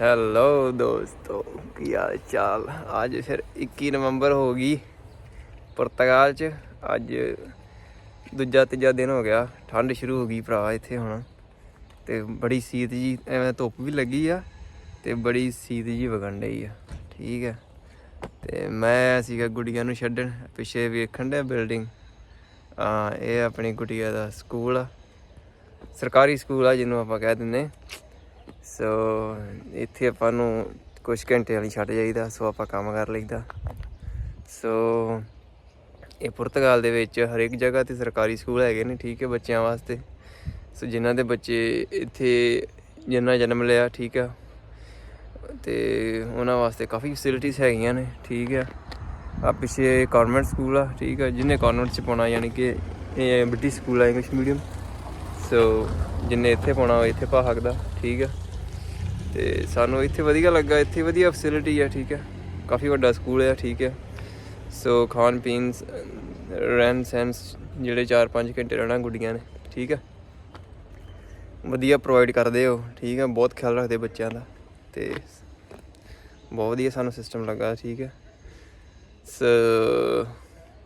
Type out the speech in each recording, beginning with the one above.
Hello ਦੋਸਤੋ, ਕੀ ਹਾਲ ਚਾਲ ਅੱਜ ਫਿਰ 21 ਨਵੰਬਰ ਹੋ ਗਈ ਪੁਰਤਗਾਲ ਚ। ਅੱਜ ਦੂਜਾ ਤੀਜਾ ਦਿਨ ਹੋ ਗਿਆ। ਠੰਡ ਸ਼ੁਰੂ ਹੋ ਗਈ ਭਰਾ ਇੱਥੇ ਹੁਣ। ਤੇ ਬੜੀ ਸੀਤ ਜੀ, ਐਵੇਂ ਧੁੱਪ ਵੀ ਲੱਗੀ ਆ ਤੇ ਬੜੀ ਸੀਤ ਜੀ ਵਗਣ ਡਈ ਆ। ਠੀਕ ਹੈ ਤੇ ਮੈਂ ਸੀਗਾ ਗੁੜੀਆਂ ਨੂੰ ਛੱਡਣ, ਪਿੱਛੇ ਵੇਖਣ ਡਿਆ ਬਿਲਡਿੰਗ ਆ ਇਹ ਆਪਣੀ ਗੁੜੀਆ ਦਾ ਸਕੂਲ ਆ। ਸਰਕਾਰੀ ਸਕੂਲ ਆ ਜਿਹਨੂੰ ਆਪਾਂ ਕਹਿ ਦਿੰਦੇ। ਸੋ ਇੱਥੇ ਆਪਾਂ ਨੂੰ ਕੁਝ ਘੰਟੇ ਲਈ ਛੱਡ ਜਾਈਦਾ ਸੋ ਆਪਾਂ ਕੰਮ ਕਰ ਲਈਦਾ। ਸੋ ਇਹ ਪੁਰਤਗਾਲ ਦੇ ਵਿੱਚ ਹਰੇਕ ਜਗ੍ਹਾ ਤੇ ਸਰਕਾਰੀ ਸਕੂਲ ਹੈਗੇ ਨੇ, ਠੀਕ ਹੈ, ਬੱਚਿਆਂ ਵਾਸਤੇ। ਸੋ ਜਿਨ੍ਹਾਂ ਦੇ ਬੱਚੇ ਇੱਥੇ ਜਿਨ੍ਹਾਂ ਜਨਮ ਲਿਆ, ਠੀਕ ਆ ਤੇ ਉਹਨਾਂ ਵਾਸਤੇ ਕਾਫੀ ਫੈਸਿਲਿਟੀਆਂ ਹੈਗੀਆਂ ਨੇ, ਠੀਕ ਆ ਆ ਪਿੱਛੇ ਕਾਨਵੈਂਟ ਸਕੂਲ ਆ, ਠੀਕ ਆ ਜਿਹਨੇ ਕਾਨਵੈਂਟ ਚ ਪਾਉਣਾ, ਯਾਨੀ ਕਿ ਇਹ ਬ੍ਰਿਟਿਸ਼ ਸਕੂਲ ਆ ਇੰਗਲਿਸ਼ ਮੀਡੀਅਮ ਸੋ ਜਿੰਨੇ ਇੱਥੇ ਪਾਉਣਾ ਹੋਵੇ ਇੱਥੇ ਪਾ ਸਕਦਾ, ਠੀਕ ਹੈ ਤੇ ਸਾਨੂੰ ਇੱਥੇ ਵਧੀਆ ਲੱਗਾ, ਇੱਥੇ ਵਧੀਆ ਫੈਸਿਲਿਟੀ ਹੈ ਠੀਕ ਹੈ ਕਾਫੀ ਵੱਡਾ ਸਕੂਲ ਆ, ਠੀਕ ਹੈ ਸੋ ਖਾਣ ਪੀਣ ਰਹਿਣ ਸਹਿਣ ਜਿਹੜੇ 4-5 ਘੰਟੇ ਰਹਿਣਾ ਗੁੱਡੀਆਂ ਨੇ, ਠੀਕ ਹੈ ਵਧੀਆ ਪ੍ਰੋਵਾਈਡ ਕਰਦੇ ਹੋ, ਠੀਕ ਹੈ ਬਹੁਤ ਖਿਆਲ ਰੱਖਦੇ ਬੱਚਿਆਂ ਦਾ, ਤੇ ਬਹੁਤ ਵਧੀਆ ਸਾਨੂੰ ਸਿਸਟਮ ਲੱਗਾ, ਠੀਕ ਹੈ ਸ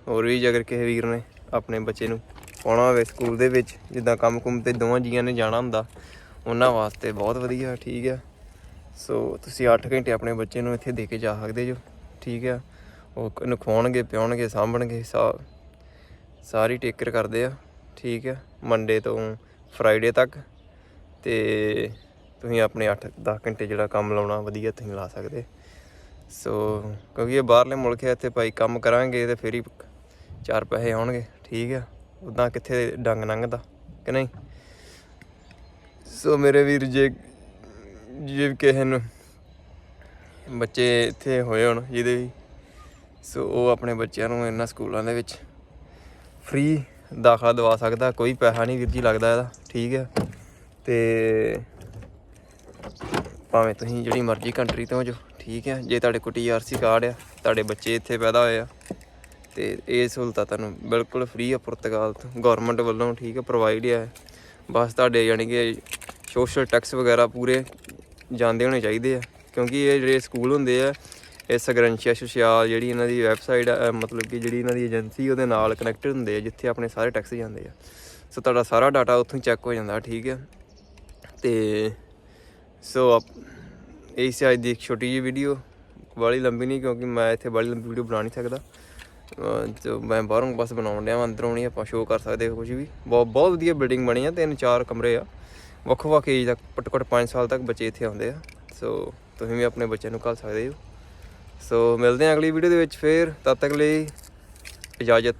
ਹੋਰ ਵੀ ਜੇਕਰ ਕਿਸੇ ਵੀਰ ਨੇ ਆਪਣੇ ਬੱਚੇ ਨੂੰ ਆਉਣਾ ਹੋਵੇ ਸਕੂਲ ਦੇ ਵਿੱਚ, ਜਿੱਦਾਂ ਕੰਮ ਕੁਮ ਤੇ ਦੋਵਾਂ ਜੀਆਂ ਨੇ ਜਾਣਾ ਹੁੰਦਾ, ਉਹਨਾਂ ਵਾਸਤੇ ਬਹੁਤ ਵਧੀਆ, ਠੀਕ ਆ। ਸੋ ਤੁਸੀਂ 8 ਘੰਟੇ ਆਪਣੇ ਬੱਚੇ ਨੂੰ ਇੱਥੇ ਦੇ ਕੇ ਜਾ ਸਕਦੇ ਜੋ, ਠੀਕ ਆ। ਉਹ ਇਹਨੂੰ ਖਵਾਉਣਗੇ ਪਿਆਉਣਗੇ, ਸਾਂਭਣਗੇ, ਸਾ, ਸਾਰੀ ਟੇਕਰ ਕਰਦੇ ਆ, ਠੀਕ ਆ। ਮੰਡੇ ਤੋਂ ਫਰਾਈਡੇ ਤੱਕ ਤੇ ਤੁਸੀਂ ਆਪਣੇ 8-10 ਘੰਟੇ ਜਿਹੜਾ ਕੰਮ ਲਾਉਣਾ ਵਧੀਆ ਤੁਸੀਂ ਲਾ ਸਕਦੇ। ਸੋ ਕਿਉਂਕਿ ਇਹ ਬਾਹਰਲੇ ਮੁਲਕ ਹੈ ਇੱਥੇ ਭਾਈ ਕੰਮ ਕਰਾਂਗੇ ਤੇ ਫਿਰ ਹੀ ਚਾਰ ਪੈਸੇ ਆਉਣਗੇ, ਠੀਕ ਆ। ਉਦਾਂ ਕਿੱਥੇ ਡੰਗ ਲੰਘਦਾ, ਕਿ ਨਹੀਂ? ਸੋ ਮੇਰੇ ਵੀਰ ਜੇ ਜੇ ਕਿਸੇ ਨੂੰ ਬੱਚੇ ਇੱਥੇ ਹੋਏ ਹੋਣ ਜਿਹਦੇ ਵੀ, ਸੋ ਉਹ ਆਪਣੇ ਬੱਚਿਆਂ ਨੂੰ ਇਹਨਾਂ ਸਕੂਲਾਂ ਦੇ ਵਿੱਚ ਫ੍ਰੀ ਦਾਖਲਾ ਦਵਾ ਸਕਦਾ, ਕੋਈ ਪੈਸਾ ਨਹੀਂ ਵੀਰ ਜੀ ਲੱਗਦਾ ਇਹਦਾ, ਠੀਕ ਹੈ ਤੇ ਭਾਵੇਂ ਤੁਸੀਂ ਜਿਹੜੀ ਮਰਜ਼ੀ ਕੰਟਰੀ ਤੋਂ ਜੋ ਠੀਕ ਹੈ ਜੇ ਤੁਹਾਡੇ ਕੋਲ ਟੀਆਰਸੀ ਕਾਰਡ ਆ, ਤੁਹਾਡੇ ਬੱਚੇ ਇੱਥੇ ਪੈਦਾ ਹੋਏ ਆ ਤੇ ਇਹ ਸਹੂਲਤਾਂ ਤੁਹਾਨੂੰ ਬਿਲਕੁਲ ਫ੍ਰੀ ਆ ਪੁਰਤਗਾਲ ਤੋਂ। ਗਵਰਨਮੈਂਟ ਵੱਲੋਂ ਠੀਕ ਹੈ ਪ੍ਰੋਵਾਈਡ ਹੈ ਬਸ ਤੁਹਾਡੇ ਯਾਨੀ ਕਿ ਸੋਸ਼ਲ ਟੈਕਸ ਵਗੈਰਾ ਪੂਰੇ ਜਾਂਦੇ ਹੋਣੇ ਚਾਹੀਦੇ ਆ। ਕਿਉਂਕਿ ਇਹ ਜਿਹੜੇ ਸਕੂਲ ਹੁੰਦੇ ਆ, ਇਹ ਸਗਰੰਸ਼ੀਆ ਸੁਸ਼ਿਆਲ ਜਿਹੜੀ ਇਹਨਾਂ ਦੀ ਵੈਬਸਾਈਟ ਆ ਮਤਲਬ ਕਿ ਜਿਹੜੀ ਇਹਨਾਂ ਦੀ ਏਜੰਸੀ ਉਹਦੇ ਨਾਲ ਕਨੈਕਟਡ ਹੁੰਦੇ ਆ, ਜਿੱਥੇ ਆਪਣੇ ਸਾਰੇ ਟੈਕਸ ਜਾਂਦੇ ਆ। ਸੋ ਤੁਹਾਡਾ ਸਾਰਾ ਡਾਟਾ ਉੱਥੋਂ ਚੈੱਕ ਹੋ ਜਾਂਦਾ, ਠੀਕ ਹੈ ਤੇ ਸੋ ਆਪ- ਇਹ ਸੀ ਅੱਜ ਦੀ ਇੱਕ ਛੋਟੀ ਜਿਹੀ ਵੀਡੀਓ ਬਾਲੀ ਲੰਬੀ ਨਹੀਂ, ਕਿਉਂਕਿ ਮੈਂ ਇੱਥੇ ਬਾਲੀ ਲੰਬੀ ਵੀਡੀਓ ਬਣਾ ਨਹੀਂ ਸਕਦਾ। ਜੋ ਮੈਂ ਬਾਹਰੋਂ ਬਸ ਬਣਾਉਣ ਡਿਆ ਅੰਦਰੋਂ ਨਹੀਂ ਆਪਾਂ ਸ਼ੋਅ ਕਰ ਸਕਦੇ ਕੁਝ ਵੀ। ਬਹੁਤ ਬਹੁਤ ਵਧੀਆ ਬਿਲਡਿੰਗ ਬਣੀ ਆ, ਤਿੰਨ ਚਾਰ ਕਮਰੇ ਆ। ਵੱਖ ਵੱਖ ਏਜ ਤੱਕ, ਘੱਟੋ ਘੱਟ 5 ਸਾਲ ਤੱਕ ਬੱਚੇ ਇੱਥੇ ਆਉਂਦੇ ਆ। ਸੋ ਤੁਸੀਂ ਵੀ ਆਪਣੇ ਬੱਚਿਆਂ ਨੂੰ ਘੱਲ ਸਕਦੇ ਹੋ। ਸੋ ਮਿਲਦੇ ਹਾਂ ਅਗਲੀ ਵੀਡੀਓ ਦੇ ਵਿੱਚ ਫੇਰ, ਤਦ ਤੱਕ ਲਈ ਇਜਾਜ਼ਤ।